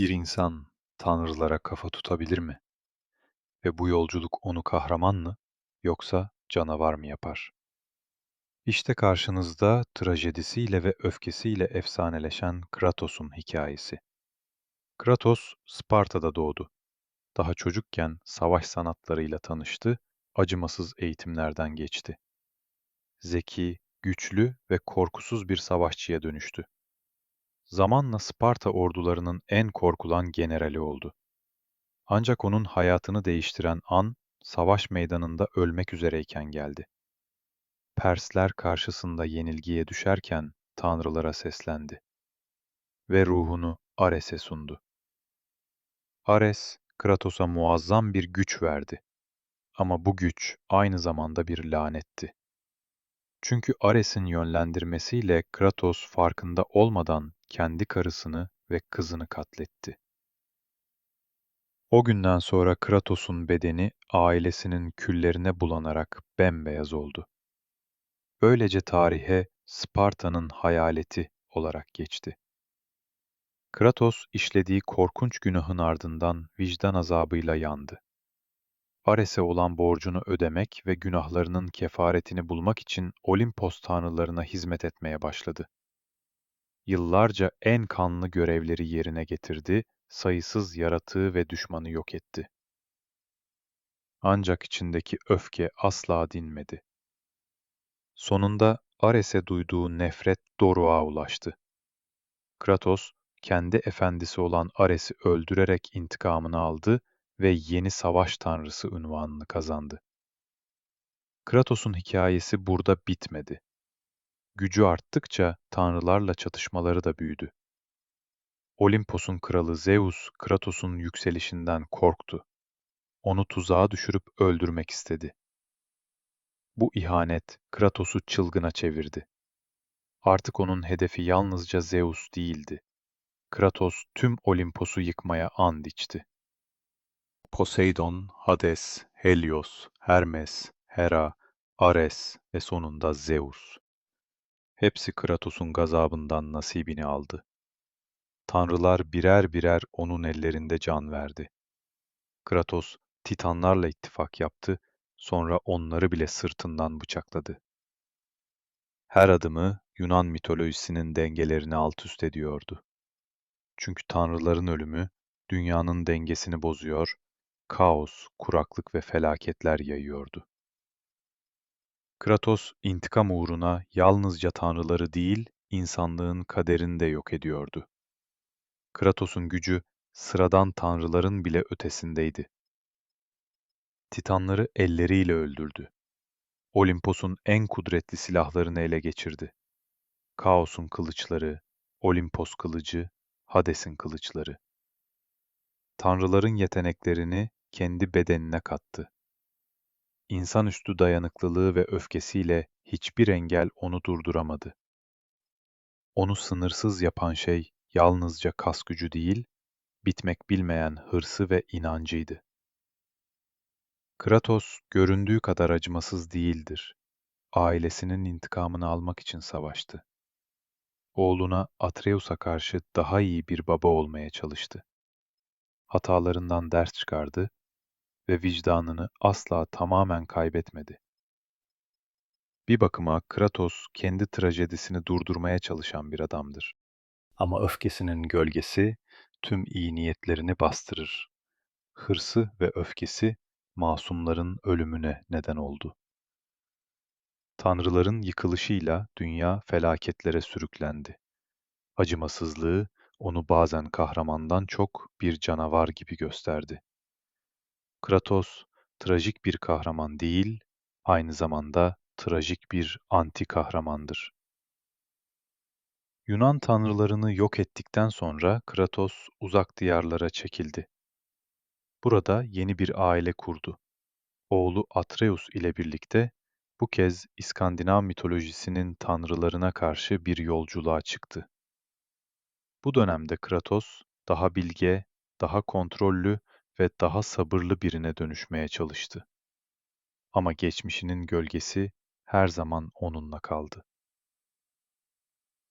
Bir insan tanrılara kafa tutabilir mi? Ve bu yolculuk onu kahraman mı yoksa canavar mı yapar? İşte karşınızda trajedisiyle ve öfkesiyle efsaneleşen Kratos'un hikayesi. Kratos, Sparta'da doğdu. Daha çocukken savaş sanatlarıyla tanıştı, acımasız eğitimlerden geçti. Zeki, güçlü ve korkusuz bir savaşçıya dönüştü. Zamanla Sparta ordularının en korkulan generali oldu. Ancak onun hayatını değiştiren an, savaş meydanında ölmek üzereyken geldi. Persler karşısında yenilgiye düşerken tanrılara seslendi ve ruhunu Ares'e sundu. Ares, Kratos'a muazzam bir güç verdi. Ama bu güç aynı zamanda bir lanetti. Çünkü Ares'in yönlendirmesiyle Kratos farkında olmadan kendi karısını ve kızını katletti. O günden sonra Kratos'un bedeni ailesinin küllerine bulanarak bembeyaz oldu. Böylece tarihe Sparta'nın hayaleti olarak geçti. Kratos işlediği korkunç günahın ardından vicdan azabıyla yandı. Ares'e olan borcunu ödemek ve günahlarının kefaretini bulmak için Olimpos tanrılarına hizmet etmeye başladı. Yıllarca en kanlı görevleri yerine getirdi, sayısız yaratığı ve düşmanı yok etti. Ancak içindeki öfke asla dinmedi. Sonunda Ares'e duyduğu nefret Doruk'a ulaştı. Kratos, kendi efendisi olan Ares'i öldürerek intikamını aldı ve yeni savaş tanrısı unvanını kazandı. Kratos'un hikayesi burada bitmedi. Gücü arttıkça tanrılarla çatışmaları da büyüdü. Olimpos'un kralı Zeus, Kratos'un yükselişinden korktu. Onu tuzağa düşürüp öldürmek istedi. Bu ihanet Kratos'u çılgına çevirdi. Artık onun hedefi yalnızca Zeus değildi. Kratos tüm Olimpos'u yıkmaya and içti. Poseidon, Hades, Helios, Hermes, Hera, Ares ve sonunda Zeus. Hepsi Kratos'un gazabından nasibini aldı. Tanrılar birer birer onun ellerinde can verdi. Kratos, Titanlarla ittifak yaptı, sonra onları bile sırtından bıçakladı. Her adımı Yunan mitolojisinin dengelerini alt üst ediyordu. Çünkü tanrıların ölümü dünyanın dengesini bozuyor, kaos, kuraklık ve felaketler yayıyordu. Kratos intikam uğruna yalnızca tanrıları değil, insanlığın kaderini de yok ediyordu. Kratos'un gücü sıradan tanrıların bile ötesindeydi. Titanları elleriyle öldürdü. Olimpos'un en kudretli silahlarını ele geçirdi. Kaos'un kılıçları, Olimpos kılıcı, Hades'in kılıçları. Tanrıların yeteneklerini kendi bedenine kattı. İnsanüstü dayanıklılığı ve öfkesiyle hiçbir engel onu durduramadı. Onu sınırsız yapan şey yalnızca kas gücü değil, bitmek bilmeyen hırsı ve inancıydı. Kratos göründüğü kadar acımasız değildir. Ailesinin intikamını almak için savaştı. Oğluna Atreus'a karşı daha iyi bir baba olmaya çalıştı. Hatalarından ders çıkardı ve vicdanını asla tamamen kaybetmedi. Bir bakıma Kratos kendi trajedisini durdurmaya çalışan bir adamdır. Ama öfkesinin gölgesi tüm iyi niyetlerini bastırır. Hırsı ve öfkesi masumların ölümüne neden oldu. Tanrıların yıkılışıyla dünya felaketlere sürüklendi. Acımasızlığı onu bazen kahramandan çok bir canavar gibi gösterdi. Kratos trajik bir kahraman değil, aynı zamanda trajik bir anti kahramandır. Yunan tanrılarını yok ettikten sonra Kratos uzak diyarlara çekildi. Burada yeni bir aile kurdu. Oğlu Atreus ile birlikte bu kez İskandinav mitolojisinin tanrılarına karşı bir yolculuğa çıktı. Bu dönemde Kratos daha bilge, daha kontrollü ve daha sabırlı birine dönüşmeye çalıştı. Ama geçmişinin gölgesi her zaman onunla kaldı.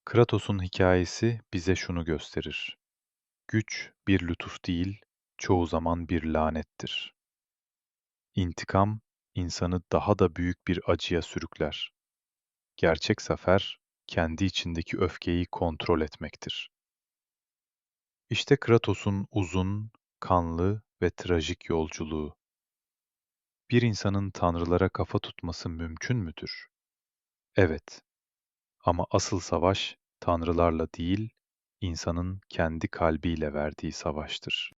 Kratos'un hikayesi bize şunu gösterir. Güç bir lütuf değil, çoğu zaman bir lanettir. İntikam, insanı daha da büyük bir acıya sürükler. Gerçek zafer, kendi içindeki öfkeyi kontrol etmektir. İşte Kratos'un uzun, kanlı ve trajik yolculuğu. Bir insanın tanrılara kafa tutması mümkün müdür? Evet. Ama asıl savaş tanrılarla değil, insanın kendi kalbiyle verdiği savaştır.